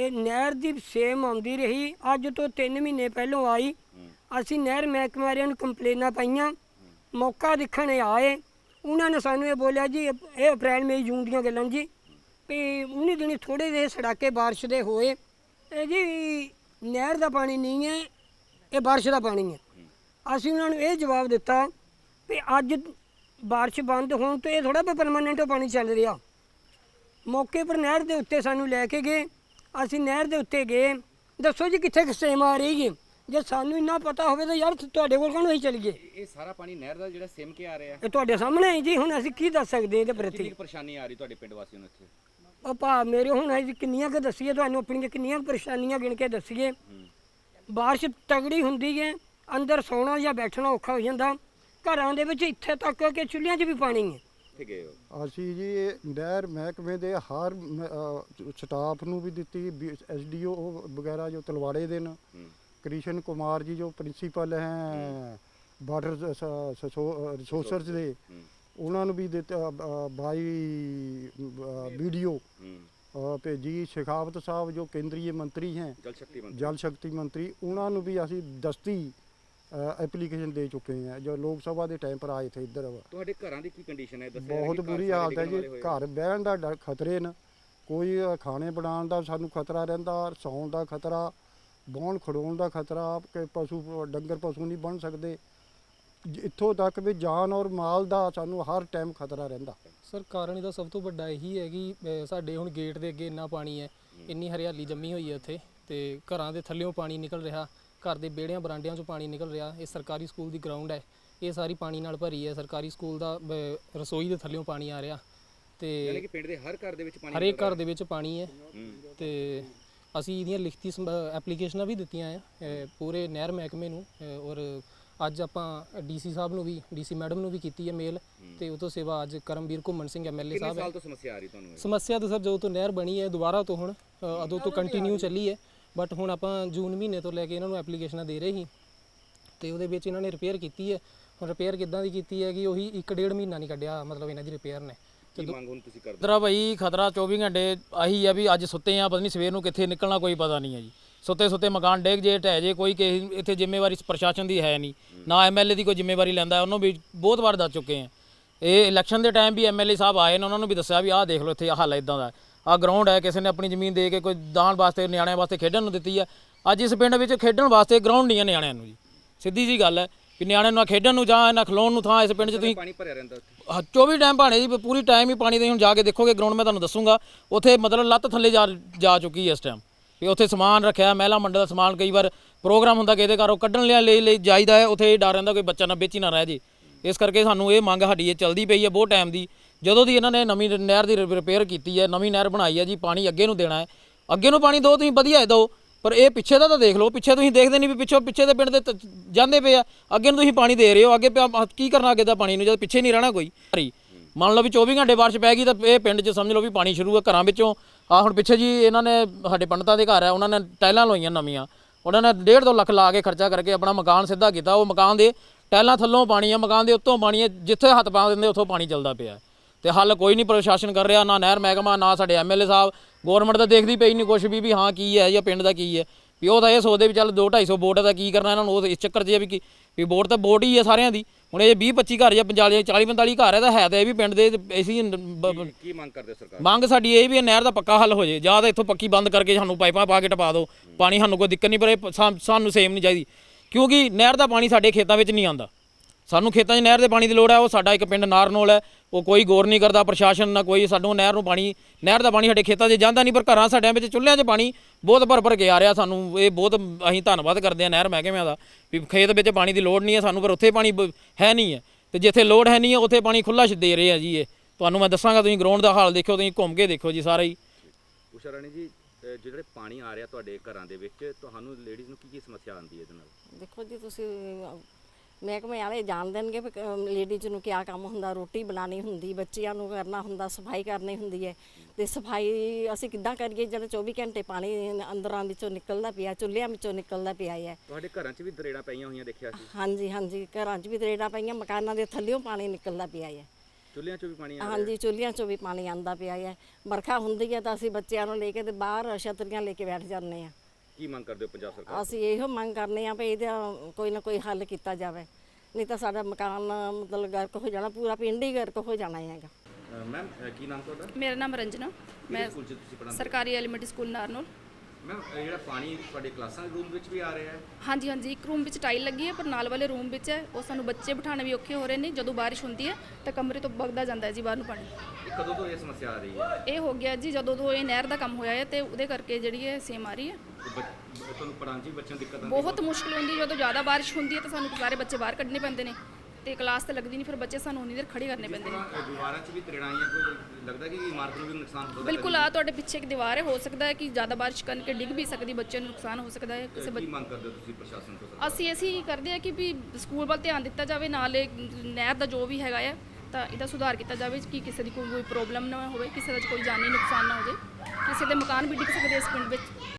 ਇਹ ਨਹਿਰ ਦੀ ਸੇਮ ਆਉਂਦੀ ਰਹੀ। ਅੱਜ ਤੋਂ 3 ਮਹੀਨੇ ਪਹਿਲੋਂ ਆਈ। ਅਸੀਂ ਨਹਿਰ ਮਹਿਕਮੇ ਵਾਲਿਆਂ ਨੂੰ ਕੰਪਲੇਨਾਂ ਪਾਈਆਂ। ਮੌਕਾ ਦੇਖਣ ਆਏ। ਉਹਨਾਂ ਨੇ ਸਾਨੂੰ ਇਹ ਬੋਲਿਆ ਜੀ, ਇਹ ਅਪ੍ਰੈਲ, ਮਈ, ਜੂਨ ਦੀਆਂ ਗੱਲਾਂ ਜੀ। ਵੀ ਉਹਨੇ ਦਿਨੀ ਥੋੜੇ ਜਿਹੇ ਸੜਾਕੇ ਬਾਰਿਸ਼ ਦੇ ਹੋਏ। ਇਹ ਜੀ ਨਹਿਰ ਦਾ ਪਾਣੀ ਨਹੀਂ ਹੈ, ਇਹ ਬਾਰਿਸ਼ ਦਾ ਪਾਣੀ ਹੈ। ਅਸੀਂ ਉਹਨਾਂ ਨੂੰ ਇਹ ਜਵਾਬ ਦਿੱਤਾ ਵੀ ਅੱਜ ਬਾਰਿਸ਼ ਬੰਦ ਹੋਣ ਤੋਂ ਇਹ ਥੋੜਾ ਪਰਮਾਨੈਂਟ ਪਾਣੀ ਚੱਲ ਰਿਹਾ। ਮੌਕੇ ਪਰ ਨਹਿਰ ਦੇ ਉੱਤੇ ਸਾਨੂੰ ਲੈ ਕੇ ਗਏ। ਅਸੀਂ ਨਹਿਰ ਦੇ ਉੱਤੇ ਗਏ। ਦੱਸੋ ਜੀ ਕਿੱਥੇ ਕਿਸੇਮ ਆ ਰਹੀ ਹੈ ਜੇ ਸਾਨੂੰ ਇੰਨਾ ਪਤਾ ਹੋਵੇ ਤਾਂ ਯਾਰ ਤੁਹਾਡੇ ਕੋਲ ਕੌਣ ਹੋਈ ਚਲੀਏ ਇਹ ਸਾਰਾ ਪਾਣੀ ਨਹਿਰ ਦਾ ਜਿਹੜਾ ਸਿਮ ਕੇ ਆ ਰਿਹਾ। ਇਹ ਤੁਹਾਡੇ ਸਾਹਮਣੇ ਹੈ ਜੀ ਹੁਣ ਅਸੀਂ ਕੀ ਦੱਸ ਸਕਦੇ ਹਾਂ ਇਹਦੇ ਕਿੰਨੀ ਪ੍ਰਤੀ? ਕੁ ਪਰੇਸ਼ਾਨੀ ਆ ਰਹੀ ਤੁਹਾਡੇ ਪਿੰਡ ਵਾਸੀਆਂ ਨੂੰ ਇੱਥੇ? ਉਹ ਭਾ ਮੇਰੇ ਹੁਣ ਅਸੀਂ ਕਿੰਨੀਆਂ ਕੁ ਦੱਸੀਏ ਤੁਹਾਨੂੰ ਆਪਣੀਆਂ ਕਿੰਨੀਆਂ ਪਰੇਸ਼ਾਨੀਆਂ ਗਿਣ ਕੇ ਦੱਸੀਏ। ਬਾਰਿਸ਼ ਤਗੜੀ ਹੁੰਦੀ ਹੈ ਅੰਦਰ ਸੌਣਾ ਜਾਂ ਬੈਠਣਾ ਔਖਾ ਹੋ ਜਾਂਦਾ। ਘਰਾਂ ਦੇ ਵਿੱਚ ਇੱਥੇ ਤੱਕ ਕਿ ਚੁੱਲ੍ਹਿਆਂ 'ਚ ਵੀ ਪਾਣੀ ਹੈ ਇੱਥੇ ਗਏ ਹੋ? ਅਸੀਂ ਜੀ ਇਹ ਨਹਿਰ ਮਹਿਕਮੇ ਦੇ ਹਰ ਸਟਾਫ ਨੂੰ ਵੀ ਦਿੱਤੀ ਐਸਡੀਓ ਵਗੈਰਾ ਜੋ ਤਲਵਾੜੇ ਦੇ ਨੇ। ਕ੍ਰਿਸ਼ਨ ਕੁਮਾਰ ਜੀ ਜੋ ਪ੍ਰਿੰਸੀਪਲ ਹੈ ਬਾਰਡਰ ਰਿਸੋਰਸਰਸ ਦੇ ਉਹਨਾਂ ਨੂੰ ਵੀ ਦਿੱਤਾ ਬਾਈ ਵੀਡੀਓ ਹੂੰ। ਭੇਜੀ ਸ਼ਿਖਾਵਤ ਸਾਹਿਬ ਜੋ ਕੇਂਦਰੀ ਮੰਤਰੀ ਹੈ ਜਲ ਸ਼ਕਤੀ ਮੰਤਰੀ ਉਹਨਾਂ ਨੂੰ ਵੀ ਅਸੀਂ ਦਸਤੀ। ਐਪਲੀਕੇਸ਼ਨ ਦੇ ਚੁੱਕੇ ਹਾਂ ਜੋ ਲੋਕ ਸਭਾ ਦੇ ਟਾਈਮ ਪਰ ਆਏ ਥੇ ਇੱਧਰ ਤੁਹਾਡੇ ਘਰਾਂ ਦੀ ਕੀ ਕੰਡੀਸ਼ਨ ਹੈ? ਦੱਸਿਆ ਬਹੁਤ ਬੁਰੀ ਹਾਲਤ ਹੈ ਜੀ। ਘਰ ਬਹਿਣ ਦਾ ਡਰ ਖਤਰੇ ਨੇ। ਕੋਈ ਖਾਣੇ ਬਣਾਉਣ ਦਾ ਸਾਨੂੰ ਖਤਰਾ ਰਹਿੰਦਾ ਸੌਣ ਦਾ ਖਤਰਾ ਬੌਣ ਖੜੋਣ ਦਾ ਖਤਰਾ ਕਿ ਪਸ਼ੂ ਡੰਗਰ ਪਸ਼ੂ ਨਹੀਂ ਬਣ ਸਕਦੇ। ਇੱਥੋਂ ਤੱਕ ਵੀ ਜਾਨ ਔਰ ਮਾਲ ਦਾ ਸਾਨੂੰ ਹਰ ਟਾਈਮ ਖਤਰਾ ਰਹਿੰਦਾ। ਸਰ ਕਾਰਨ ਇਹਦਾ ਸਭ ਤੋਂ ਵੱਡਾ ਇਹੀ ਹੈ ਕਿ ਸਾਡੇ ਹੁਣ ਗੇਟ ਦੇ ਅੱਗੇ ਇੰਨਾ ਪਾਣੀ ਹੈ ਇੰਨੀ ਹਰਿਆਲੀ ਜੰਮੀ ਹੋਈ ਹੈ ਇੱਥੇ ਤੇ ਘਰਾਂ ਦੇ ਥੱਲੇੋਂ ਪਾਣੀ ਨਿਕਲ ਰਿਹਾ। ਘਰ ਦੇ ਵਿਹੜਿਆਂ ਬਰਾਂਡਿਆਂ 'ਚੋਂ ਪਾਣੀ ਨਿਕਲ ਰਿਹਾ ਇਹ ਸਰਕਾਰੀ ਸਕੂਲ ਦੀ ਗਰਾਊਂਡ ਹੈ। ਇਹ ਸਾਰੀ ਪਾਣੀ ਨਾਲ ਭਰੀ ਹੈ ਸਰਕਾਰੀ ਸਕੂਲ ਦਾ ਰਸੋਈ ਦੇ ਥੱਲੇੋਂ ਪਾਣੀ ਆ ਰਿਹਾ। ਯਾਨੀ ਤੇ ਕਿ ਪਿੰਡ ਦੇ ਹਰ ਘਰ ਦੇ ਵਿੱਚ ਪਾਣੀ ਹਰੇਕ ਘਰ ਦੇ ਵਿੱਚ ਪਾਣੀ ਹੈ। ਤੇ ਅਸੀਂ ਇਹਦੀਆਂ ਲਿਖਤੀ ਐਪਲੀਕੇਸ਼ਨਾਂ ਵੀ ਦਿੱਤੀਆਂ ਆ ਪੂਰੇ ਨਹਿਰ ਮਹਿਕਮੇ ਨੂੰ ਔਰ ਅੱਜ ਆਪਾਂ ਡੀਸੀ ਸਾਹਿਬ ਨੂੰ ਵੀ ਡੀਸੀ ਮੈਡਮ ਨੂੰ ਵੀ ਕੀਤੀ ਹੈ ਮੇਲ। ਤੇ ਉਹ ਤੋਂ ਸਿਵਾ ਅੱਜ ਕਰਮਵੀਰ ਘੁੰਮਣ ਸਿੰਘ ਐਮਐਲਏ ਕਿੰਨੇ ਸਾਹਿਬ ਹੈ। ਸਾਲ ਤੋਂ ਸਮੱਸਿਆ ਆ ਰਹੀ ਤੁਹਾਨੂੰ ਇਹ? ਸਮੱਸਿਆ ਤਾਂ ਸਰ ਜਦੋਂ ਤੋਂ ਨਹਿਰ ਬਣੀ ਹੈ ਦੁਬਾਰਾ ਤੋਂ ਹੁਣ ਅ, ਉਦੋਂ ਤੋਂ ਕੰਟੀਨਿਊ ਚੱਲੀ ਹੈ। ਬਟ ਹੁਣ ਆਪਾਂ ਜੂਨ ਮਹੀਨੇ ਤੋਂ ਲੈ ਕੇ ਇਹਨਾਂ ਨੂੰ ਐਪਲੀਕੇਸ਼ਨਾਂ ਦੇ ਰਹੇ ਸੀ। ਤੇ ਉਹਦੇ ਵਿੱਚ ਇਹਨਾਂ ਨੇ ਰਿਪੇਅਰ ਕੀਤੀ ਹੈ। ਹੁਣ ਰਿਪੇਅਰ ਕਿੱਦਾਂ ਦੀ ਕੀਤੀ ਹੈ ਕਿ ਉਹੀ 1.5 ਮਹੀਨਾ ਨਹੀਂ ਕੱਢਿਆ ਮਤਲਬ ਇਹਨਾਂ ਦੀ ਰਿਪੇਅਰ ਨੇ। ਕੀ ਮੰਗ ਹੁਣ ਤੁਸੀਂ ਕਰਦੇ? ਖਤਰਾ ਭਾਈ ਖਤਰਾ 24 ਘੰਟੇ ਆਹੀ ਆ ਵੀ ਅੱਜ ਸੁੱਤੇ ਆ ਪਤਾ ਨਹੀਂ ਸਵੇਰ ਨੂੰ ਕਿੱਥੇ ਨਿਕਲਣਾ ਕੋਈ ਪਤਾ ਨਹੀਂ ਹੈ ਜੀ। ਸੁੱਤੇ ਸੁੱਤੇ ਮਕਾਨ ਡੇਗ ਜੇ ਢਹਿ ਜੇ ਕੋਈ ਕਿਸੇ ਇੱਥੇ ਜ਼ਿੰਮੇਵਾਰੀ ਪ੍ਰਸ਼ਾਸਨ ਦੀ ਹੈ ਨਹੀਂ। ਨਾ ਐਮਐਲਏ ਦੀ ਕੋਈ ਜ਼ਿੰਮੇਵਾਰੀ ਲੈਂਦਾ ਉਹਨੂੰ ਵੀ ਬਹੁਤ ਵਾਰ ਦੱਸ ਚੁੱਕੇ ਆ। ਇਹ ਇਲੈਕਸ਼ਨ ਦੇ ਟਾਈਮ ਵੀ ਐਮਐਲਏ ਸਾਹਿਬ ਆਏ ਨੇ ਉਹਨਾਂ ਨੂੰ ਵੀ ਦੱਸਿਆ ਵੀ ਆਹ ਦੇਖ ਲਓ ਇੱਥੇ ਆਹ ਹਾਲ ਇਦਾਂ ਦਾ। ਆਹ ਗਰਾਊਂਡ ਹੈ ਕਿਸੇ ਨੇ ਆਪਣੀ ਜ਼ਮੀਨ ਦੇ ਕੇ ਕੋਈ ਦਾਣ ਵਾਸਤੇ ਨਿਆਣਿਆਂ ਵਾਸਤੇ ਖੇਡਣ ਨੂੰ ਦਿੱਤੀ ਆ ਅੱਜ ਇਸ ਪਿੰਡ ਵਿੱਚ ਖੇਡਣ ਵਾਸਤੇ ਗਰਾਊਂਡ ਨਹੀਂ ਹੈ ਨਿਆਣਿਆਂ ਨੂੰ ਜੀ। ਸਿੱਧੀ ਜੀ ਗੱਲ ਹੈ ਵੀ ਨਿਆਣਿਆਂ ਨੂੰ ਖੇਡਣ ਨੂੰ ਜਾਂ ਨਾ ਖਲੋਣ ਨੂੰ ਥਾਂ ਇਸ ਪਿੰਡ 'ਚ ਤੁਸੀਂ ਪਾਣੀ ਭਰਿਆ ਰਹਿੰਦਾ ਉੱਥੇ। ਹਾਂ, 24 ਟਾਈਮ ਭਾਣੇ ਜੀ ਪੂਰੀ ਟਾਈਮ ਹੀ ਪਾਣੀ ਦੇ ਹੁਣ ਜਾ ਕੇ ਦੇਖੋਗੇ ਗਰਾਊਂਡ ਮੈਂ ਤੁਹਾਨੂੰ ਦੱਸੂਗਾ। ਉੱਥੇ ਮਤਲਬ ਲੱਤ ਥੱਲੇ ਜਾ ਜਾ ਚੁੱਕੀ ਹੈ ਇਸ ਟਾਈਮ ਵੀ ਉੱਥੇ ਸਮਾਨ ਰੱਖਿਆ ਮਹਿਲਾ ਮੰਡਲ ਦਾ ਸਮਾਨ ਕਈ ਵਾਰ ਪ੍ਰੋਗਰਾਮ ਹੁੰਦਾ ਕਿਤੇ ਘਰੋਂ ਕੱਢਣ ਲਿਆ ਲਈ ਲਈ ਜਾਈਦਾ ਹੈ ਉੱਥੇ ਇਹ ਡਰ ਰਹਿੰਦਾ ਕੋਈ ਬੱਚਾ ਨਾ ਵਿੱਚ ਹੀ ਨਾ ਰਹਿ ਜੇ। ਇਸ ਕਰਕੇ ਸਾਨੂੰ ਇਹ ਮੰਗ ਸਾਡੀ ਇਹ ਚੱਲਦੀ ਪਈ ਹੈ ਬਹੁਤ ਟਾਈਮ ਦੀ। ਜਦੋਂ ਦੀ ਇਹਨਾਂ ਨੇ ਨਵੀਂ ਨਹਿਰ ਦੀ ਰਿਪੇਅਰ ਕੀਤੀ ਹੈ, ਨਵੀਂ ਨਹਿਰ ਬਣਾਈ ਹੈ ਜੀ, ਪਾਣੀ ਅੱਗੇ ਨੂੰ ਦੇਣਾ ਹੈ। ਅੱਗੇ ਨੂੰ ਪਾਣੀ ਦਿਓ ਤੁਸੀਂ ਵਧੀਆ ਦਿਓ ਪਰ ਇਹ ਪਿੱਛੇ ਦਾ ਤਾਂ ਦੇਖ ਲਓ, ਪਿੱਛੇ ਤੁਸੀਂ ਦੇਖਦੇ ਨਹੀਂ ਵੀ ਪਿੱਛੋਂ, ਪਿੱਛੇ ਦੇ ਪਿੰਡ ਦੇ ਜਾਂਦੇ ਪਏ ਆ। ਅੱਗੇ ਨੂੰ ਤੁਸੀਂ ਪਾਣੀ ਦੇ ਰਹੇ ਹੋ, ਅੱਗੇ ਪਿਆ- ਕੀ ਕਰਨਾ ਅੱਗੇ ਦਾ ਪਾਣੀ ਨੂੰ, ਜਦ ਪਿੱਛੇ ਨਹੀਂ ਰਹਿਣਾ ਕੋਈ। ਹਰੀ, ਮੰਨ ਲਓ ਵੀ 24 ਘੰਟੇ ਬਾਰਿਸ਼ ਪੈ ਗਈ ਤਾਂ ਇਹ ਪਿੰਡ 'ਚ ਸਮਝ ਲਓ ਵੀ ਪਾਣੀ ਸ਼ੁਰੂ ਹੈ, ਘਰਾਂ ਵਿੱਚੋਂ। ਆ ਹੁਣ ਪਿੱਛੇ ਜੀ ਇਹਨਾਂ ਨੇ, ਸਾਡੇ ਪੰਡਤਾਂ ਦੇ ਘਰ ਹੈ, ਉਹਨਾਂ ਨੇ ਟਾਈਲਾਂ ਲਵਾਈਆਂ ਨਵੀਆਂ। ਉਹਨਾਂ ਨੇ 1.5 ਦੋ ਲੱਖ ਲਾ ਕੇ ਖਰਚਾ ਕਰਕੇ ਆਪਣਾ ਮਕਾਨ ਸਿੱਧਾ ਕੀਤਾ। ਉਹ ਮਕਾਨ ਦੇ ਟਾਈਲਾਂ ਥੱਲੋਂ ਪਾਣੀ ਆ ਮਕਾਨ ਦੇ ਉੱਤੋਂ ਪਾਣੀ ਹੈ, ਜਿੱਥੇ ਹੱਥ ਪਾ ਦਿੰਦੇ ਉੱਥੋਂ ਪਾਣੀ ਚੱਲਦਾ ਪਿਆ ਤੇ ਹੱਲ ਕੋਈ ਨਹੀਂ ਪ੍ਰਸ਼ਾਸਨ ਕਰ ਰਿਹਾ ਨਾ ਨਹਿਰ ਮਹਿਕਮਾ ਨਾ ਸਾਡੇ ਐਮਐਲਏ ਸਾਹਿਬ। ਗਵਰਨਮੈਂਟ ਤਾਂ ਦੇਖਦੀ ਪਈ ਨਹੀਂ ਕੁਛ ਵੀ ਵੀ ਹਾਂ ਕੀ ਹੈ ਜਾਂ ਪਿੰਡ ਦਾ ਕੀ ਹੈ। ਵੀ ਉਹ ਤਾਂ ਇਹ ਸੋਚਦੇ ਵੀ ਚੱਲ 2 250 ਵੋਟ ਦਾ ਕੀ ਕਰਨਾ ਇਹਨਾਂ ਨੂੰ ਉਹ ਇਸ ਚੱਕਰ 'ਚ ਵੀ ਕੀ ਵੀ ਵੋਟ ਤਾਂ ਵੋਟ ਹੀ ਹੈ ਸਾਰਿਆਂ ਦੀ। ਹੁਣ ਇਹ 20 25 ਘਰ ਜਾਂ 45 40 45 ਘਰ ਹੈ ਤਾਂ ਹੈ ਤਾਂ ਇਹ ਵੀ ਪਿੰਡ ਦੇ ਅਸੀਂ ਕੀ ਮੰਗ ਕਰਦੇ ਸਰਕਾਰ? ਮੰਗ ਸਾਡੀ ਇਹ ਵੀ ਹੈ ਨਹਿਰ ਦਾ ਪੱਕਾ ਹੱਲ ਹੋ ਜੇ। ਜਾਂ ਤਾਂ ਇੱਥੋਂ ਪੱਕੀ ਬੰਦ ਕਰਕੇ ਸਾਨੂੰ ਪਾਈਪਾਂ ਪਾ ਕੇ ਟਪਾ ਦਿਓ। ਪਾਣੀ ਸਾਨੂੰ ਕੋਈ ਦਿੱਕਤ ਨਹੀਂ ਪਰ ਇਹ ਸਾਨੂੰ ਸੇਮ ਨਹੀਂ ਚਾਹੀਦੀ। ਕਿਉਂਕਿ ਨਹਿਰ ਦਾ ਪਾਣੀ ਸਾਡੇ ਖੇਤਾਂ ਵਿੱਚ ਨਹੀਂ ਆਉਂਦਾ। ਸਾਨੂੰ ਖੇਤਾਂ 'ਚ ਨਹਿਰ ਦੇ ਪਾਣੀ ਦੀ ਲੋੜ ਹੈ ਉਹ ਸਾਡਾ ਇੱਕ ਪਿੰਡ ਨਾਰਨੋਲ ਹੈ। ਉਹ ਕੋਈ ਗੌਰ ਨਹੀਂ ਕਰਦਾ ਪ੍ਰਸ਼ਾਸਨ ਨਾ ਕੋਈ ਸਾਨੂੰ ਨਹਿਰ ਨੂੰ ਪਾਣੀ ਨਹਿਰ ਦਾ ਪਾਣੀ ਸਾਡੇ ਖੇਤਾਂ 'ਚ ਜਾਂਦਾ ਨਹੀਂ ਪਰ ਘਰਾਂ ਸਾਡਿਆਂ ਵਿੱਚ ਚੁੱਲ੍ਹਿਆਂ 'ਚ ਪਾਣੀ ਬਹੁਤ ਭਰ ਭਰ ਕੇ ਆ ਰਿਹਾ ਸਾਨੂੰ। ਇਹ ਬਹੁਤ ਅਸੀਂ ਧੰਨਵਾਦ ਕਰਦੇ ਹਾਂ ਨਹਿਰ ਮਹਿਕਮਿਆਂ ਦਾ ਵੀ ਖੇਤ ਵਿੱਚ ਪਾਣੀ ਦੀ ਲੋੜ ਨਹੀਂ ਹੈ ਸਾਨੂੰ ਪਰ ਉੱਥੇ ਪਾਣੀ ਹੈ ਨਹੀਂ ਹੈ। ਤੇ ਜਿੱਥੇ ਲੋੜ ਹੈ ਨਹੀਂ ਹੈ ਉੱਥੇ ਪਾਣੀ ਖੁੱਲਾ ਦੇ ਰਹੇ ਆ ਜੀ ਇਹ। ਤੁਹਾਨੂੰ ਮੈਂ ਦੱਸਾਂਗਾ ਤੁਸੀਂ ਗਰਾਊਂਡ ਦਾ ਹਾਲ ਦੇਖਿਓ ਤੁਸੀਂ ਘੁੰਮ ਕੇ ਦੇਖੋ ਜੀ ਸਾਰਾ ਹੀ। ਉਸ਼ਾ ਰਾਣੀ ਜੀ ਜਿਹੜੇ ਪਾਣੀ ਆ ਰਿਹਾ ਤੁਹਾਡੇ ਘਰਾਂ ਦੇ ਵਿੱਚ ਤੁਹਾਨੂੰ ਲੇਡੀਜ਼ ਨੂੰ ਕੀ ਕੀ ਸਮੱਸਿਆ ਆਉਂਦੀ ਹੈ ਇਹਦੇ ਨਾਲ? ਦੇਖੋ ਜੀ ਤੁਸੀਂ ਮਹਿਕਮੇ ਵਾਲੇ ਜਾਣ ਦੇਣਗੇ ਵੀ ਲੇਡੀਜ਼ ਨੂੰ ਕੀ ਕੰਮ ਹੁੰਦਾ ਰੋਟੀ ਬਣਾਉਣੀ ਹੁੰਦੀ ਬੱਚਿਆਂ ਨੂੰ ਕਰਨਾ ਹੁੰਦਾ ਸਫ਼ਾਈ ਕਰਨੀ ਹੁੰਦੀ ਹੈ। ਤੇ ਸਫ਼ਾਈ ਅਸੀਂ ਕਿੱਦਾਂ ਕਰੀਏ ਜਦੋਂ 24 ਘੰਟੇ ਪਾਣੀ ਅੰਦਰਾਂ ਵਿੱਚੋਂ ਨਿਕਲਦਾ ਪਿਆ ਚੁੱਲ੍ਹਿਆਂ ਵਿੱਚੋਂ ਨਿਕਲਦਾ ਪਿਆ ਹੈ। ਤੁਹਾਡੇ ਘਰਾਂ 'ਚ ਵੀ ਦਰੇੜਾਂ ਪਈਆਂ ਹੋਈਆਂ ਦੇਖਿਆ ਸੀ? ਹਾਂਜੀ ਹਾਂਜੀ ਘਰਾਂ 'ਚ ਵੀ ਤਰੇੜਾਂ ਪਈਆਂ ਮਕਾਨਾਂ ਦੇ ਥੱਲਿਓਂ ਪਾਣੀ ਨਿਕਲਦਾ ਪਿਆ ਹੈ। ਚੁੱਲ੍ਹਿਆਂ 'ਚੋਂ ਵੀ ਪਾਣੀ ਆ ਰਿਹਾ? ਹਾਂਜੀ ਚੁੱਲ੍ਹਿਆਂ 'ਚੋਂ ਵੀ ਪਾਣੀ ਆਂਦਾ ਪਿਆ ਹੈ। ਵਰਖਾ ਹੁੰਦੀ ਹੈ ਤਾਂ ਅਸੀਂ ਬੱਚਿਆਂ ਨੂੰ ਲੈ ਕੇ ਤੇ ਬਾਹਰ ਛਤਰੀਆਂ ਲੈ ਕੇ ਬੈਠ ਜਾਂਦੇ ਆ ਕੀ ਮੰਗ ਕਰਦੇ ਹੋ ਪੰਜਾਬ ਸਰਕਾਰ ਅਸੀਂ ਇਹੋ ਮੰਗ ਕਰਨੇ ਆ ਵੀ ਇਹਦਾ ਕੋਈ ਨਾ ਕੋਈ ਹੱਲ ਕੀਤਾ ਜਾਵੇ। ਨਹੀਂ ਤਾਂ ਸਾਡਾ ਮਕਾਨ ਮਤਲਬ ਗਰਕ ਹੋ ਜਾਣਾ ਪੂਰਾ ਪਿੰਡ ਹੀ ਗਰਕ ਹੋ ਜਾਣਾ ਹੈਗਾ। ਅ, ਮੈਮ ਅ, ਕੀ ਨਾਮ ਤੁਹਾਡਾ? ਮੇਰਾ ਨਾਮ ਰੰਜਨਾ। ਮੈਂ ਸਕੂਲ 'ਚ ਤੁਸੀਂ ਪੜ੍ਹਾਉਂਦੇ ਸਰਕਾਰੀ ਐਲੀਮੈਂਟਰੀ ਸਕੂਲ ਨਾਰਨੋਲ। ਮੈਮ ਇਹ ਜਿਹੜਾ ਪਾਣੀ ਤੁਹਾਡੇ ਕਲਾਸਾਂ ਦੇ ਰੂਮ ਵਿੱਚ ਵੀ ਆ ਰਿਹਾ ਹੈ? ਹਾਂਜੀ ਹਾਂਜੀ ਇੱਕ ਰੂਮ ਵਿੱਚ ਟਾਈਲ ਲੱਗੀ ਹੈ ਪਰ ਨਾਲ ਵਾਲੇ ਰੂਮ ਵਿੱਚ ਹੈ। ਉਹ ਸਾਨੂੰ ਬੱਚੇ ਬਿਠਾਉਣੇ ਵੀ ਔਖੇ ਹੋ ਰਹੇ ਨੇ। ਜਦੋਂ ਬਾਰਿਸ਼ ਹੁੰਦੀ ਹੈ ਤਾਂ ਕਮਰੇ ਤੋਂ ਵਗਦਾ ਜਾਂਦਾ ਹੈ ਜੀ ਬਾਹਰ ਨੂੰ ਪਾਣੀ। ਇਹ ਕਦੋਂ ਤੋਂ ਇਹ ਸਮੱਸਿਆ ਆ ਰਹੀ ਹੈ? ਇਹ ਹੋ ਗਿਆ ਜੀ ਜਦੋਂ ਤੋਂ ਇਹ ਨਹਿਰ ਦਾ ਕੰਮ ਹੋਇਆ ਹੈ ਤੇ ਉਹਦੇ ਕਰਕੇ ਜਿਹੜੀ ਹੈ ਸੇਮ ਆ ਰਹੀ ਹੈ। ਤੇ ਬੱਚ- ਤੁਹਾਨੂੰ ਪੜ੍ਹਾਉਣ 'ਚ ਵੀ ਬੱਚਿਆਂ ਨੂੰ ਦਿੱਕਤ ਆਉਂਦੀ ਬਹੁਤ ਮੁਸ਼ਕਲ ਹੁੰਦੀ ਜਦੋਂ ਜ਼ਿਆਦਾ ਬਾਰਿਸ਼ ਹੁੰਦੀ ਹੈ ਤਾਂ ਸਾਨੂੰ ਸਾਰੇ ਬੱਚੇ ਬਾਹਰ ਕੱਢਣੇ ਪੈਂਦੇ ਨੇ। ਤੇ ਕਲਾਸ ਤਾਂ ਲੱਗਦੀ ਨਹੀਂ ਫਿਰ ਬੱਚੇ ਸਾਨੂੰ ਉਨੀ ਦੇਰ ਖੜੇ ਕਰਨੇ ਪੈਂਦੇ ਨੇ। ਦੀਵਾਰਾਂ 'ਚ ਵੀ ਤਰੇੜਾਂ ਆਈਆਂ ਕੋਈ ਲੱਗਦਾ ਕਿ ਇਮਾਰਤ ਨੂੰ ਵੀ ਨੁਕਸਾਨ ਹੋ ਸਕਦਾ ਬਿਲਕੁਲ ਆ ਤੁਹਾਡੇ ਪਿੱਛੇ ਇੱਕ ਦੀਵਾਰ ਹੈ ਹੋ ਸਕਦਾ ਹੈ ਕਿ ਜ਼ਿਆਦਾ ਬਾਰਿਸ਼ ਕਰਕੇ ਡਿੱਗ ਵੀ ਸਕਦੀ ਬੱਚੇ ਨੂੰ ਨੁਕਸਾਨ ਹੋ ਸਕਦਾ ਹੈ ਕਿਸੇ ਕੀ ਬੱਚੇ ਮੰਗ ਕਰਦੇ ਹੋ ਤੁਸੀਂ ਪ੍ਰਸ਼ਾਸਨ ਤੋਂ? ਅਸੀਂ ਅਸੀਂ ਕਰਦੇ ਆ ਕਿ ਵੀ ਸਕੂਲ ਵੱਲ ਧਿਆਨ ਦਿੱਤਾ ਜਾਵੇ ਨਾਲੇ ਨਹਿਰ ਦਾ ਜੋ ਵੀ ਹੈਗਾ ਆ ਤਾਂ ਇਹਦਾ ਸੁਧਾਰ ਕੀਤਾ ਜਾਵੇ ਕਿ ਕਿਸੇ ਦੀ ਕੋਈ ਪ੍ਰੋਬਲਮ ਨਾ ਹੋਵੇ ਕਿਸੇ ਦਾ ਕੋਈ ਜਾਨੀ ਨੁਕਸਾਨ ਨਾ ਹੋ ਜਾਵੇ ਕਿਸੇ ਦੇ ਮਕਾਨ ਵੀ ਡਿੱਗ ਸਕਦੇ ਇਸ ਪਿੰਡ ਵਿੱਚ।